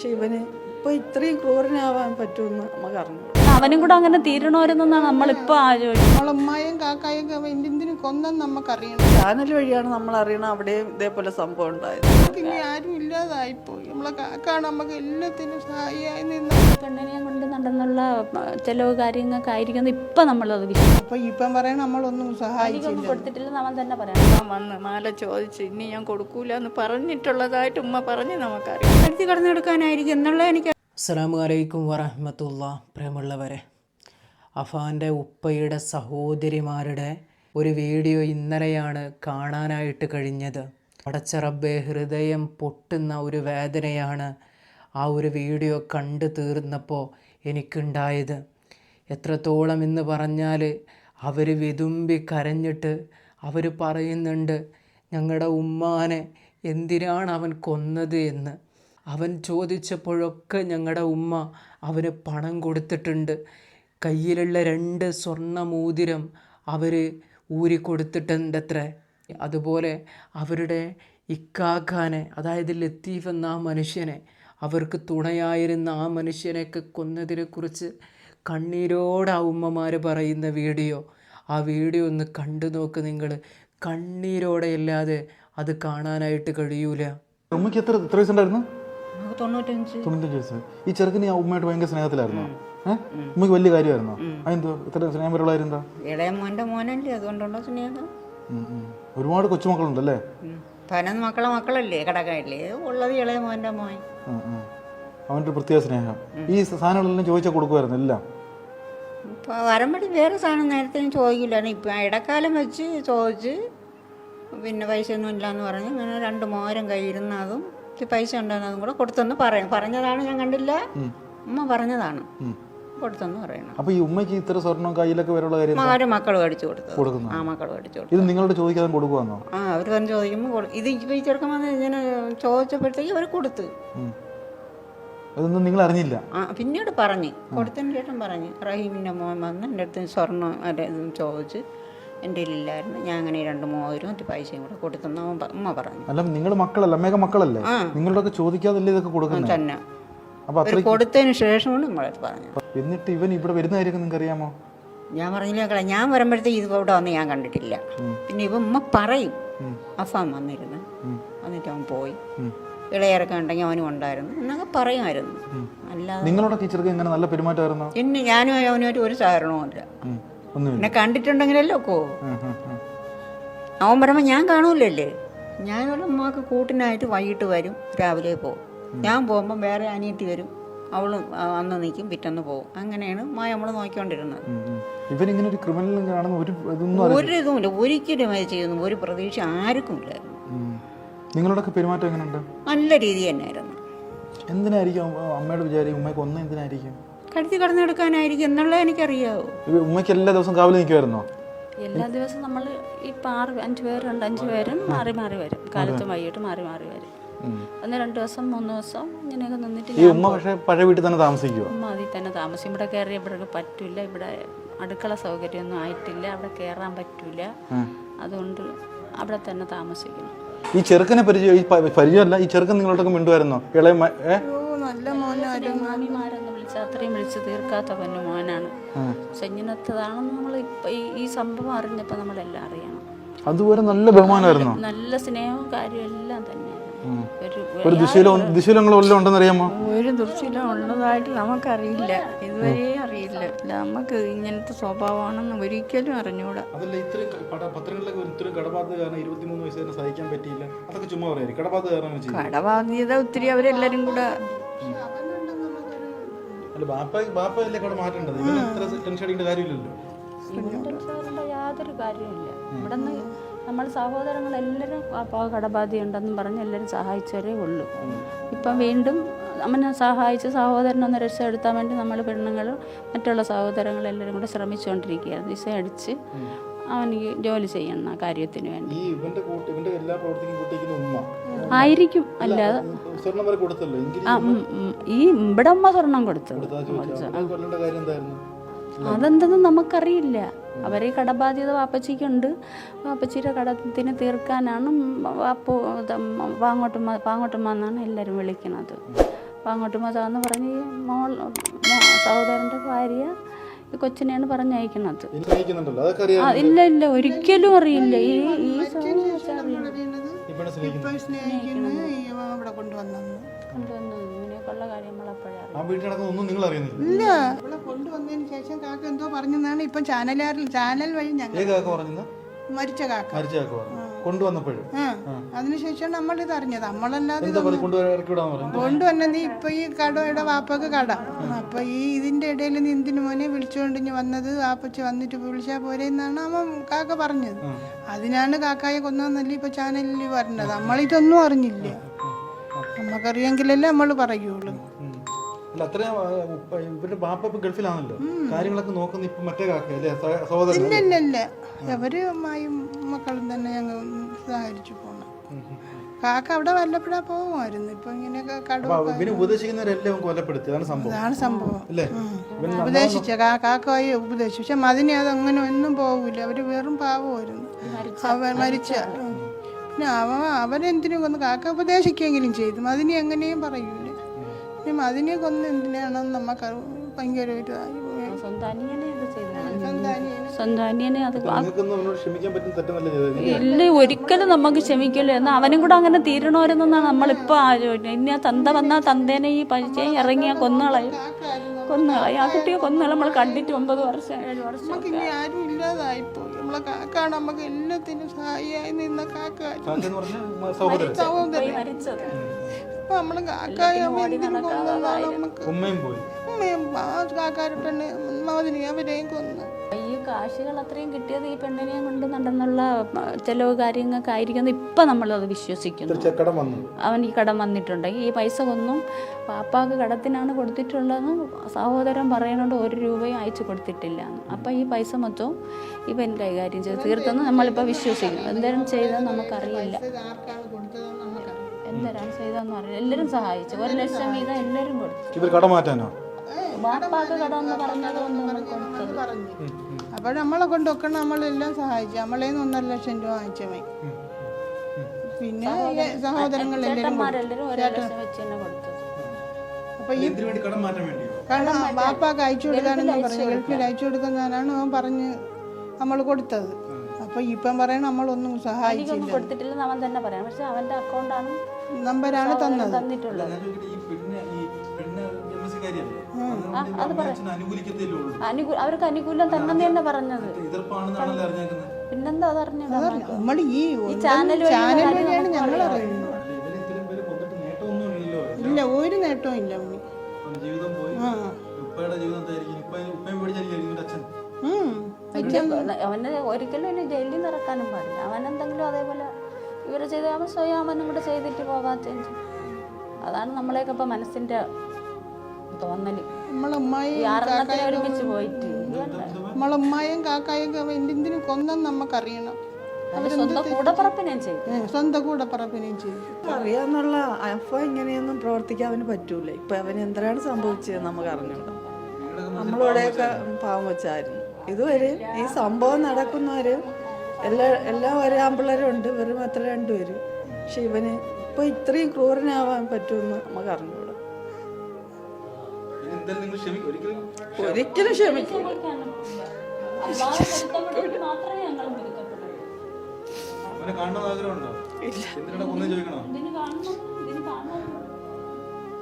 പക്ഷെ ഇവന് ഇപ്പൊ ഇത്രയും ക്രൂരനാവാൻ പറ്റുമെന്ന് നമുക്ക് അറിഞ്ഞു അവനും കൂടെ അങ്ങനെ തീരണമായിരുന്നെന്നാണ് നമ്മളിപ്പോൾ ആലോചിക്കുന്നത് നമ്മളെ ഉമ്മായും കാക്കായും എന്തിനു കൊന്നെന്ന് നമുക്കറിയണം. ചാനൽ വഴിയാണ് നമ്മൾ അറിയണം അവിടെയും ഇതേപോലെ സംഭവം ഉണ്ടായത്. നമുക്ക് ഇനി ആരും ഇല്ലാതായിപ്പോയി നമ്മളെ കാക്കാണ് നമുക്ക് എല്ലാത്തിനും സഹായിയായി നിന്ന് പെണ്ണിനെ കൊണ്ട് നടന്നുള്ള ചിലവ് കാര്യങ്ങൾക്കായിരിക്കും ഇപ്പം നമ്മളത് വിശ്വസിക്കും അപ്പൊ ഇപ്പം പറയാൻ നമ്മളൊന്നും സഹായിച്ചില്ല കൊടുത്തിട്ടില്ലെന്ന് അവൻ തന്നെ പറയാം. വന്ന് മാല ചോദിച്ച് ഇനി ഞാൻ കൊടുക്കൂല എന്ന് പറഞ്ഞിട്ടുള്ളതായിട്ട് ഉമ്മ പറഞ്ഞ് നമുക്കറിയാം. കടന്നെടുക്കാനായിരിക്കും. എന്നുള്ള എനിക്ക് അസ്സാം വലൈക്കും വറഹമത്തുള്ള. പ്രേമുള്ളവരെ അഫാന്റെ ഉപ്പയുടെ സഹോദരിമാരുടെ ഒരു വീഡിയോ ഇന്നലെയാണ് കാണാനായിട്ട് കഴിഞ്ഞത്. അടച്ചറബെ ഹൃദയം പൊട്ടുന്ന ഒരു വേദനയാണ് ആ ഒരു വീഡിയോ കണ്ടു തീർന്നപ്പോൾ എനിക്കുണ്ടായത്. എത്രത്തോളം എന്ന് പറഞ്ഞാൽ അവർ വിതുമ്പി കരഞ്ഞിട്ട് അവർ പറയുന്നുണ്ട് ഞങ്ങളുടെ ഉമ്മാനെ എന്തിനാണ് അവൻ കൊന്നത് എന്ന്? അവൻ ചോദിച്ചപ്പോഴൊക്കെ ഞങ്ങളുടെ ഉമ്മ അവന് പണം കൊടുത്തിട്ടുണ്ട്. കയ്യിലുള്ള രണ്ട് സ്വർണ മോതിരം അവർ ഊരി കൊടുത്തിട്ടുണ്ടത്രേ. അതുപോലെ അവരുടെ ഇക്കാഖാനെ അതായത് ലത്തീഫ് എന്ന ആ മനുഷ്യനെ അവർക്ക് തുണയായിരുന്ന ആ മനുഷ്യനെയൊക്കെ കൊന്നതിനെക്കുറിച്ച് കണ്ണീരോടെ ആ ഉമ്മമാർ പറയുന്ന വീഡിയോ. ആ വീഡിയോ ഒന്ന് കണ്ടു നോക്ക് നിങ്ങൾ കണ്ണീരോടെ ഇല്ലാതെ അത് കാണാനായിട്ട് കഴിയൂല. ഉമ്മയ്ക്ക് എത്ര എത്ര വയസ്സുണ്ടായിരുന്നു? തൊണ്ണൂറ്റഞ്ച്. തൊണ്ണൂറ്റഞ്ച് വയസ്സ്. ഈ ചെറുക്കന് ഈ ഉമ്മയായിട്ട് ഭയങ്കര സ്നേഹത്തിലായിരുന്നു? ഏഹ് ഉമ്മയ്ക്ക് വലിയ കാര്യമായിരുന്നോ? അതെന്തോ ഇത്ര സ്നേഹം വരെയുള്ളായിരുന്നോ ഇളയ മോന്റെ മോനല്ലേ അതുകൊണ്ടുള്ള സ്നേഹം. ഒരുപാട് കൊച്ചുമക്കളുണ്ടല്ലേ. പതിനൊന്ന് മക്കളെ മക്കളല്ലേ കടക്കാരില്ലേ? ഉള്ളത് ഇളയ മോന്റെ മോൻ. അവന്റെ പ്രത്യേക സ്നേഹം. ഈ സാധനങ്ങളെല്ലാം ചോദിച്ചാൽ കൊടുക്കുമായിരുന്നു എല്ലാം? ഇപ്പോൾ വരുമ്പടി വേറെ സാധനം നേരത്തെ ചോദിക്കില്ലായിരുന്നു ഇപ്പം ഇടക്കാലം വെച്ച് ചോദിച്ച് പിന്നെ പൈസ ഒന്നും ഇല്ലയെന്ന് പറഞ്ഞു ഇങ്ങനെ രണ്ട് മോരം കയ്യിരുന്ന അതും ഇത്തിരി പൈസ ഉണ്ടെന്ന് അതും കൂടെ കൊടുത്തെന്ന് പറയണം. പറഞ്ഞതാണ് ഞാൻ കണ്ടില്ല. ഉമ്മ പറഞ്ഞതാണ്. കൊടുത്തെന്ന് പറയണം. അപ്പൊ ഈ ഉമ്മയ്ക്ക് ഇത്ര സ്വർണം കയ്യിലൊക്കെ വരെയുള്ള കാര്യം? ആരും മക്കൾ മേടിച്ചു കൊടുത്തു കൊടുക്കുന്നു? ആ മക്കൾ മേടിച്ചു കൊടുത്തു ഇത് നിങ്ങളോട് ചോദിക്കാതെ കൊടുക്കുവാന്നോ? ആ അവർ വന്ന് ചോദിക്കുമ്പോൾ ഇത് ഈ ചെറുക്കൻ വന്ന് ഇങ്ങനെ ചോദിച്ചപ്പോഴത്തേക്ക് അവർ കൊടുത്തു. അതൊന്നും നിങ്ങൾ അറിഞ്ഞില്ല? ആ പിന്നീട് പറഞ്ഞു. കൊടുത്തതിന് ശേഷം പറഞ്ഞു. റഹീമിന്റെ മോൻ വന്ന് എന്റെ അടുത്ത് സ്വർണം അല്ലെ ചോദിച്ച് എന്റെ ഇല്ലായിരുന്നു. ഞാൻ അങ്ങനെ രണ്ട് മൂവായിരം പൈസയും കൂടെ കൊടുത്തെന്ന് അവൻ പ- ഉമ്മ പറഞ്ഞു. അല്ല നിങ്ങൾ മക്കളല്ല? അമ്മയൊക്കെ മക്കളല്ലേ? നിങ്ങളൊക്കെ ചോദിക്കാതല്ലേ ഇതൊക്കെ കൊടുക്കുന്നത് തന്നെ. അപ്പൊ അവർ കൊടുത്തതിന് ശേഷമാണ് നമ്മളത് പറഞ്ഞത്. എന്നിട്ട് ഇവൻ ഇവിടെ വരുന്ന കാര്യം നിങ്ങൾക്ക് അറിയാമോ ഞാൻ പറഞ്ഞില്ല മക്കളെ ഞാൻ വരുമ്പോഴത്തേക്ക് ഇത് ഇവിടെ വന്ന് ഞാൻ കണ്ടിട്ടില്ല. പിന്നെ ഇവ ഉമ്മ പറയും. അഫാൻ വന്നിരുന്നു. എന്നിട്ട് അവൻ പോയി. ഇളയിറക്കം ഉണ്ടെങ്കിൽ അവനും ഉണ്ടായിരുന്നു. എന്നൊക്കെ പറയുമായിരുന്നു. അല്ലാതെ നിങ്ങളുടെ ടീച്ചർക്ക് എങ്ങനെ നല്ല പെരുമാറ്റമായിരുന്നു? പിന്നെ ഞാനും അവനുമായിട്ട് ഒരു സഹകരണവും ഇല്ല. ഉം. ഒന്നുമില്ല എന്നെ കണ്ടിട്ടുണ്ടെങ്കിലല്ലോ ഒക്കോ. അവൻ പറയുമ്പോൾ ഞാൻ കാണൂലല്ലേ? ഞാനൊരു അമ്മയ്ക്ക് കൂട്ടിനായിട്ട് വൈകിട്ട് വരും രാവിലെ പോകും. ഞാൻ പോകുമ്പോൾ വേറെ അനിയത്തി വരും അവളും അന്ന് നിൽക്കും പിറ്റന്ന് പോകും. അങ്ങനെയാണ് മായ നമ്മൾ നോക്കിക്കൊണ്ടിരുന്നത്. ഇവരിങ്ങനെ ഒരു ക്രിമിനൽ കാണുന്ന ഒരു ഒരു ഇതുമില്ല. ഒരിക്കലും അത് ചെയ്യുന്നു ഒരു പ്രതീക്ഷ ആർക്കും ഇല്ലായിരുന്നു. നിങ്ങളോടൊക്കെ പെരുമാറ്റം എങ്ങനെയുണ്ട് നല്ല രീതി തന്നെയായിരുന്നു. എന്തിനായിരിക്കും അമ്മ- അമ്മയുടെ വിചാരം ഉമ്മയ്ക്ക് ഒന്നും എന്തിനായിരിക്കും? കടത്തി കടന്നെടുക്കാനായിരിക്കും എന്നുള്ളത് എനിക്കറിയാവോ. ഇത് ഉമ്മയ്ക്ക് എല്ലാ ദിവസവും കാവലി നിൽക്കുമായിരുന്നോ എല്ലാ ദിവസവും നമ്മൾ ഇപ്പം ആറ് അഞ്ച് പേരുണ്ട് അഞ്ച് പേരും മാറി മാറി വരും. കാലത്തും വൈകിട്ട് മാറി മാറി വരും. ഒന്ന് രണ്ട് ദിവസം മൂന്ന് ദിവസം ഇങ്ങനെയൊക്കെ നിന്നിട്ട് ഈ ഉമ്മ പക്ഷേ പഴയ വീട്ടിൽ തന്നെ താമസിക്കുമോ ഉമ്മ അതിൽ തന്നെ താമസിക്കും. ഇവിടെ കയറി ഇവിടെ പറ്റില്ല ഇവിടെ അടുക്കള സൗകര്യമൊന്നും ആയിട്ടില്ല. അവിടെ കയറാൻ പറ്റില്ല അതുകൊണ്ട് അവിടെ തന്നെ താമസിക്കണം ഈ ചെറുക്കനെ പരിചയം പരിചയമല്ല ഈ ചെറുക്കൻ നിങ്ങളോടൊക്കെ മിണ്ടുമായിരുന്നോ ഇളയ നല്ല മോനായിരുന്നു. മാമിമാരെന്ന് വിളിച്ച് അത്രയും വിളിച്ച് തീർക്കാത്ത പൊന്നു മോനാണ് സെഞ്ഞിനത്തതാണെന്ന് നമ്മൾ ഇപ്പം ഈ സംഭവം അറിഞ്ഞപ്പോൾ നമ്മളെല്ലാം അറിയണം. അതുപോലെ നല്ല ബഹുമാനമായിരുന്നു. നല്ല സ്നേഹവും കാര്യവും എല്ലാം തന്നെ ഒരു വല്ലതും ദുർശീലം ഉള്ളതായിട്ട് നമുക്കറിയില്ല. ഇതുവരെ അറിയില്ല. നമുക്ക് ഇങ്ങനത്തെ സ്വഭാവമാണെന്ന് ഒരിക്കലും അറിഞ്ഞൂടാ. അതല്ല ഇത്രയും പത്രങ്ങളിലൊക്കെ ഇത്രയും കടബാധ്യത കാരണം ഇരുപത്തിമൂന്ന് വയസ്സ് തന്നെ സഹിക്കാൻ പറ്റിയില്ല. അതൊക്കെ ചുമ്മാ പറയാം. കടബാധ്യത കാരണം കടബാധ്യത ഒത്തിരി അവരെല്ലാരും കൂടെ അല്ല ബാപ്പ ബാപ്പ അല്ലേ കൂടെ മാറ്റേണ്ടത്? ഇവന് എത്ര ടെൻഷൻ അടിക്കേണ്ട കാര്യമില്ലല്ലോ. ഇവിടെ ചേരേണ്ട യാതൊരു കാര്യമില്ല ഇവിടെ നിന്ന് നമ്മൾ സഹോദരങ്ങളെല്ലാവരും അപ്പോൾ കടബാധ്യയുണ്ടെന്നും പറഞ്ഞ് എല്ലാവരും സഹായിച്ചവരേ ഉള്ളൂ. ഇപ്പം വീണ്ടും അമ്മനെ സഹായിച്ച് സഹോദരനൊന്ന് രക്ഷപ്പെടുത്താൻ വേണ്ടി നമ്മൾ പെണ്ണുങ്ങളും മറ്റുള്ള സഹോദരങ്ങളെല്ലാവരും കൂടെ ശ്രമിച്ചുകൊണ്ടിരിക്കുകയാണ്. ദിശ അടിച്ച് അവനിക്ക് ജോലി ചെയ്യുന്ന കാര്യത്തിന് വേണ്ടി. ഈ ഇവന്റെ കൂട്ടി ഇവന്റെ എല്ലാ പ്രവർത്തിക്കും കൂട്ടിക്കുന്ന ഉമ്മ. ആയിരിക്കും. അല്ലാതെ സ്വർണം വരെ കൊടുത്തല്ലോ. എങ്കിലും ആ, ഉം, ഉം. ഈ ഇവിടെ അമ്മ സ്വർണം കൊടുത്തു? കൊല്ലേണ്ട കാര്യം എന്തായിരുന്നു? അതെന്തെന്ന് നമുക്കറിയില്ല. അവരെ കടബാധ്യത വാപ്പച്ചിക്കുണ്ട്. വാപ്പച്ചിയുടെ കടത്തിന് തീർക്കാനാണ് വാപ്പു പാങ്ങോട്ടുമ്മ പാങ്ങോട്ടുമ്മ എന്നാണ് എല്ലാവരും വിളിക്കുന്നത് പാങ്ങോട്ടുമ്മ മതാന്ന് പറഞ്ഞ് മോൾ മോ- സഹോദരന്റെ ഭാര്യ കൊച്ചിനെയാണ് പറഞ്ഞയക്കുന്നത്. ആ, ഇല്ല ഇല്ല ഒരിക്കലും അറിയില്ല. ഈ ഈ ഇല്ല. ഇവിടെ കൊണ്ടുവന്നതിന് ശേഷം കാക്ക എന്തോ പറഞ്ഞെന്നാണ് ഇപ്പം ചാനലുകാരിൽ ചാനൽ വഴി ഞങ്ങൾ ഏത് കാക്ക പറഞ്ഞത് മരിച്ച കാക്ക. മരിച്ച കാക്ക കൊണ്ടുവന്നപ്പോഴും. അതിനുശേഷം നമ്മൾ ഇത് അറിഞ്ഞത്. നമ്മളല്ലാതെ കൊണ്ടുവന്നെ നീ ഇപ്പൊ ഈ കടയുടെ വാപ്പക്ക് കട. അപ്പൊ ഈ ഇതിന്റെ ഇടയിൽ നീ എന്തിനു മോനെ വിളിച്ചുകൊണ്ട് ഇനി വന്നത്? വാപ്പച്ച് വന്നിട്ട് വിളിച്ചാ പോരെ എന്നാണ് അവൻ കാക്ക പറഞ്ഞത്. അതിനാണ് കാക്കായെ കൊന്നതെന്നല്ലേ ഇപ്പൊ ചാനലിൽ പറഞ്ഞത്. നമ്മളിതൊന്നും അറിഞ്ഞില്ല. നമുക്കറിയെങ്കിലല്ലേ നമ്മൾ പറയുള്ളൂ. അല്ല അത്രയും ഇവരുടെ ബാപ്പ ഇപ്പൊ ഗൾഫിലാണല്ലോ. കാര്യങ്ങളൊക്കെ നോക്കുന്ന ഇപ്പൊ മറ്റേ കാക്ക അല്ലേ? സഹ- സഹോദരൻ. ഇല്ല ഇല്ല ഇല്ല. അവർ അമ്മായും മക്കളും തന്നെ ഞങ്ങൾ സഹകരിച്ചു പോണം കാക്ക അവിടെ വല്ലപ്പോഴാ പോകുമായിരുന്നു. ഇപ്പൊ ഇങ്ങനെയൊക്കെ അപ്പൊ ഉപദേശിക്കുന്നവരെല്ലാം അവൻ കൊല്ലപ്പെടുത്തി അതാണ് സംഭവം. അതാണ് സംഭവം. അല്ലേ? ഉപദേശിച്ച കാക്കായി ഉപദേശിച്ചു. പക്ഷെ മതിനെ അത് അങ്ങനെ ഒന്നും പോകില്ല അവർ വെറും പാവമായിരുന്നു. അവർ മരിച്ച. പിന്നെ അവ അവരെന്തിനു കൊന്ന് കാക്ക ഉപദേശിക്കെങ്കിലും ചെയ്തു. മതിനെ എങ്ങനെയും പറയൂല പിന്നെ മതിനെ കൊന്ന് എന്തിനാണെന്ന് നമുക്ക് ഭയങ്കര ഒരു ഇല്ല ഒരിക്കലും നമുക്ക് ക്ഷമിക്കില്ല എന്നാൽ അവനും കൂടെ അങ്ങനെ തീരണമായിരുന്നാണ് നമ്മളിപ്പോൾ ആലോചിക്കുന്നത് ഇനി ആ തന്ത വന്നാൽ തന്തേനെ ഈ പരിചയം ഇറങ്ങിയ കൊന്നുകളയും കൊന്നുകളയും ആ കുട്ടിയെ കൊന്നുകളയും നമ്മൾ കണ്ടിട്ട് ഒമ്പത് വർഷം ഏഴ് വർഷം നമുക്ക് ഇനി ആരും ഇല്ലാതായിപ്പോയി നമ്മളെ കാക്കാണ് നമുക്ക് എല്ലാത്തിനും സഹായിയായി നിന്ന കാക്ക. കാക്ക എന്ന് പറഞ്ഞ സഹോദരൻ അപ്പൊ നമ്മൾ കാക്കായ എന്തിനു കൊന്നതാണ് നമുക്ക് ഉമ്മയും പോയി. ഉമ്മയും ആ കാക്കാര പെണ്ണ് മതിനെ അവരെയും കൊന്നു. ഈ കാശുകൾ അത്രയും കിട്ടിയത് ഈ പെണ്ണിനെയും കൊണ്ട് നടന്നുള്ള ചിലവ് കാര്യങ്ങൾക്കായിരിക്കും ഇപ്പം നമ്മളത് വിശ്വസിക്കുന്നു. ചെക്കടം വന്നു. അവൻ ഈ കടം വന്നിട്ടുണ്ട്. ഈ പൈസ കൊന്നും പാപ്പാക്ക് കടത്തിനാണ് കൊടുത്തിട്ടുള്ളതെന്ന് സഹോദരൻ പറയുന്നുണ്ട് ഒരു രൂപയും അയച്ചു കൊടുത്തിട്ടില്ല. അപ്പം ഈ പൈസ മൊത്തവും ഇവൻ കൈകാര്യം ചെയ്ത് തീർത്തെന്ന് നമ്മളിപ്പോൾ വിശ്വസിക്കുന്നു. എന്തെങ്കിലും ചെയ്തെന്ന് നമുക്കറിയില്ല. എന്തരാണ് ചെയ്തതെന്ന് അറിയില്ല. എല്ലാവരും സഹായിച്ചു. ഒരു ലക്ഷം വീതം എല്ലാവരും കൊടുത്തു. കടം മാറ്റാനോ? പാപ്പാക്ക് കടം എന്ന് പറഞ്ഞത് ഒന്നും പറഞ്ഞു അപ്പോൾ നമ്മളെ കൊണ്ടൊക്കെ നമ്മളെല്ലാം സഹായിച്ചു. നമ്മളെ ഒന്നര ലക്ഷം രൂപ വാങ്ങിച്ചവൻ പിന്നെ സഹോദരങ്ങൾ സഹോദരങ്ങളെല്ലാവരും ചേട്ടന്മാരെല്ലാവരും ഒരു ലക്ഷം വെച്ച് തന്നെ കൊടുത്തത് അപ്പൊ ഈ എന്തിനു വേണ്ടി കടം മാറ്റാൻ വേണ്ടിയോ? കാരണം ബാപ്പാക്ക് അയച്ചു കൊടുക്കാനെന്ന് പറഞ്ഞു. ഗൾഫിൽ അയച്ചു കൊടുക്കുന്നതിനാണ് അവൻ പറഞ്ഞ് നമ്മൾ കൊടുത്തത്. അപ്പൊ ഇപ്പം പറയണ നമ്മളൊന്നും സഹായിച്ചില്ല. കൊടുത്തിട്ടില്ല കൊടുത്തിട്ടില്ലെന്ന് അവൻ തന്നെ പറയാം. പക്ഷെ അവന്റെ അക്കൗണ്ടാണ് നമ്പരാണ് തന്നത്. തന്നിട്ടുള്ളത്. അനുകൂ അവർക്ക് അനുകൂലം തന്നെ തന്നെ പറഞ്ഞത്. പിന്നെന്താ അതറിഞ്ഞത് നമ്മൾ ഈ ചാനൽ വഴിയാണ് ഞങ്ങൾ അറിയുന്നത്. ഇല്ല ഒരു നേട്ടവും ഇല്ല അവന് ജീവിതം പോയി. ജീവിതം ഒരിക്കലും ജയിലിൽ നിന്ന് ഇറക്കാനും പാടില്ല. അവൻ എന്തെങ്കിലും അതേപോലെ ഇവർ ചെയ്ത് അവൻ സ്വയം അവനും കൂടെ ചെയ്തിട്ട് പോകാത്ത അതാണ് നമ്മളെയൊക്കെ ഇപ്പം മനസ്സിന്റെ തോന്നൽ. നമ്മളെ ഉമ്മായി ഈ ആറെണ്ണത്തിന് ഒരുമിച്ച് പോയിട്ട് നമ്മളെ ഉമ്മായും കാക്കായും എന്തിനും കൊന്നെന്ന് നമുക്കറിയണം. സ്വന്തം കൂടപ്പറപ്പിനെയും സ്വന്തം അറിയാന്നുള്ള അപ്പൊ ഇങ്ങനെയൊന്നും പ്രവർത്തിക്കാൻ അവന് പറ്റൂല. ഇപ്പൊ അവന് എന്തിനാണ് സംഭവിച്ചത് നമുക്ക് അറിഞ്ഞൂടാ നമ്മളിവിടെയൊക്കെ പാവം വെച്ചായിരുന്നു ഇതുവരെ ഈ സംഭവം നടക്കുന്നവര് എല്ലാ എല്ലാ ഒരു ആമ്പിള്ളേരും ഉണ്ട് വെറും എത്ര രണ്ടുപേര് പക്ഷെ ഇവന് ഇപ്പൊ ഇത്രയും ക്രൂരനാവാൻ പറ്റുമെന്ന് നമുക്ക് അറിഞ്ഞൂടെ. ഇനി എന്തായാലും നിങ്ങൾ ക്ഷമിക്കും ഒരിക്കലും കാണണം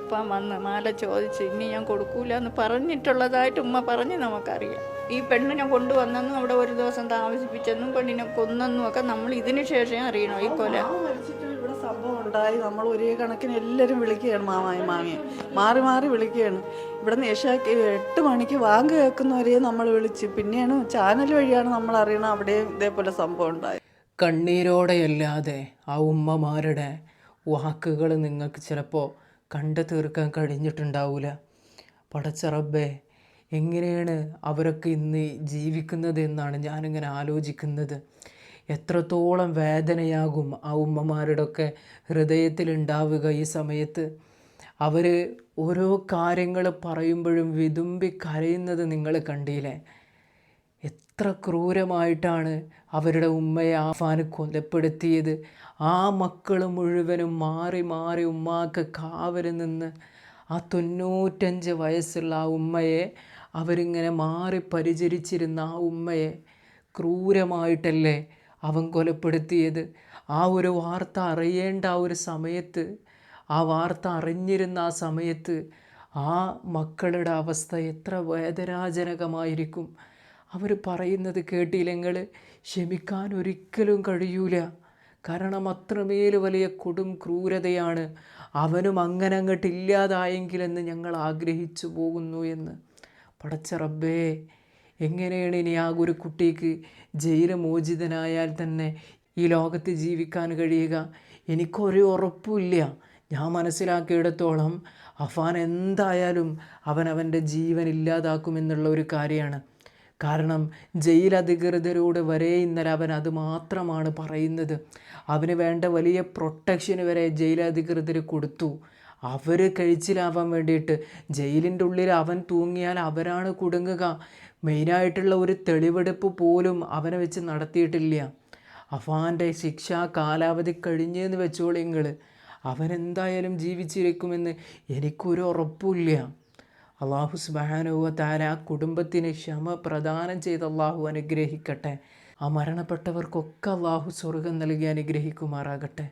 ഇപ്പം വന്ന് മാല ചോദിച്ച് ഇനി ഞാൻ കൊടുക്കൂലെന്ന് പറഞ്ഞിട്ടുള്ളതായിട്ട് ഉമ്മ പറഞ്ഞ് നമുക്കറിയാം. ഈ പെണ്ണിനെ കൊണ്ടുവന്നെന്നും അവിടെ ഒരു ദിവസം താമസിപ്പിച്ചെന്നും പെണ്ണിനെ കൊന്നെന്നും ഒക്കെ നമ്മൾ ഇതിന് ശേഷം അറിയണോ ഈ കൊല? ഇവിടെ സംഭവം ഉണ്ടായി. നമ്മൾ ഒരേ കണക്കിന് എല്ലാവരും വിളിക്കുകയാണ് മാമായി മാമിയെ മാറി മാറി വിളിക്കുകയാണ്. ഇവിടെ നിന്ന് ഏഷ്യാക്ക് എട്ട് മണിക്ക് വാങ്ക് കേൾക്കുന്നവരെയും നമ്മൾ വിളിച്ച്. പിന്നെയാണ് ചാനൽ വഴിയാണ് നമ്മൾ അറിയണം അവിടെയും ഇതേപോലെ സംഭവം ഉണ്ടായി കണ്ണീരോടെയല്ലാതെ ആ ഉമ്മമാരുടെ വാക്കുകൾ നിങ്ങൾക്ക് ചിലപ്പോൾ കണ്ടു തീർക്കാൻ കഴിഞ്ഞിട്ടുണ്ടാവില്ല പടച്ചറബേ എങ്ങനെയാണ് അവരൊക്കെ ഇന്ന് ജീവിക്കുന്നത് എന്നാണ് ഞാനിങ്ങനെ ആലോചിക്കുന്നത്. എത്രത്തോളം വേദനയാകും ആ ഉമ്മമാരുടെയൊക്കെ ഹൃദയത്തിലുണ്ടാവുക ഈ സമയത്ത്. അവർ ഓരോ കാര്യങ്ങൾ പറയുമ്പോഴും വിതുമ്പി കരയുന്നത് നിങ്ങൾ കണ്ടില്ലേ? എത്ര ക്രൂരമായിട്ടാണ് അവരുടെ ഉമ്മയെ ആഫാന് കൊലപ്പെടുത്തിയത്. ആ മക്കൾ മുഴുവനും മാറി മാറി ഉമ്മാക്ക് കാവൽ നിന്ന് ആ തൊണ്ണൂറ്റഞ്ച് വയസ്സുള്ള ആ ഉമ്മയെ അവരിങ്ങനെ മാറി പരിചരിച്ചിരുന്ന ആ ഉമ്മയെ ക്രൂരമായിട്ടല്ലേ അവൻ കൊലപ്പെടുത്തിയത്? ആ ഒരു വാർത്ത അറിയേണ്ട ആ ഒരു സമയത്ത് ആ വാർത്ത അറിഞ്ഞിരുന്ന ആ സമയത്ത് ആ മക്കളുടെ അവസ്ഥ എത്ര വേദനാജനകമായിരിക്കും. അവർ പറയുന്നത് കേട്ടില്ലെങ്കിൽ ക്ഷമിക്കാൻ ഒരിക്കലും കഴിയൂല. കാരണം അത്രമേൽ വലിയ കൊടും ക്രൂരതയാണ്. അവനും അങ്ങനെ അങ്ങോട്ട് ഇല്ലാതായെങ്കിലെന്ന് ഞങ്ങൾ ആഗ്രഹിച്ചു പോകുന്നു എന്ന്. പടച്ച റബ്ബേ എങ്ങനെയാണ് ഇനി ആ ഒരു കുട്ടിക്ക് ജയിലമോചിതനായാൽ തന്നെ ഈ ലോകത്ത് ജീവിക്കാൻ കഴിയുക? എനിക്കൊരു ഉറപ്പുമില്ല. ഞാൻ മനസ്സിലാക്കിയിടത്തോളം അഫാൻ എന്തായാലും അവൻ അവന്റെ ജീവൻ ഇല്ലാതാക്കുമെന്നുള്ള ഒരു കാര്യമാണ്. കാരണം ജയിൽ അധികൃതരോട് വരെ ഇന്നലെ അവൻ അത് മാത്രമാണ് പറയുന്നത്. അവന് വേണ്ട വലിയ പ്രൊട്ടക്ഷൻ വരെ ജയിൽ അധികൃതർ കൊടുത്തു. അവർ കഴിച്ചിലാവാൻ വേണ്ടിയിട്ട് ജയിലിന്റെ ഉള്ളിൽ അവൻ തൂങ്ങിയാൽ അവരാണ് കുടുങ്ങുക. മെയിനായിട്ടുള്ള ഒരു തെളിവെടുപ്പ് പോലും അവനെ വെച്ച് നടത്തിയിട്ടില്ല. അഫാന്റെ ശിക്ഷാ കാലാവധി കഴിഞ്ഞെന്ന് വെച്ചോളിങ്ങൾ അവൻ എന്തായാലും ജീവിച്ചിരിക്കുമെന്ന് എനിക്കൊരു ഉറപ്പില്ല അള്ളാഹു സുബാനുവ താര ആ കുടുംബത്തിന് ക്ഷമ പ്രദാനം ചെയ്ത് അള്ളാഹു അനുഗ്രഹിക്കട്ടെ. ആ മരണപ്പെട്ടവർക്കൊക്കെ അള്ളാഹു സ്വർഗം നൽകി അനുഗ്രഹിക്കുമാറാകട്ടെ.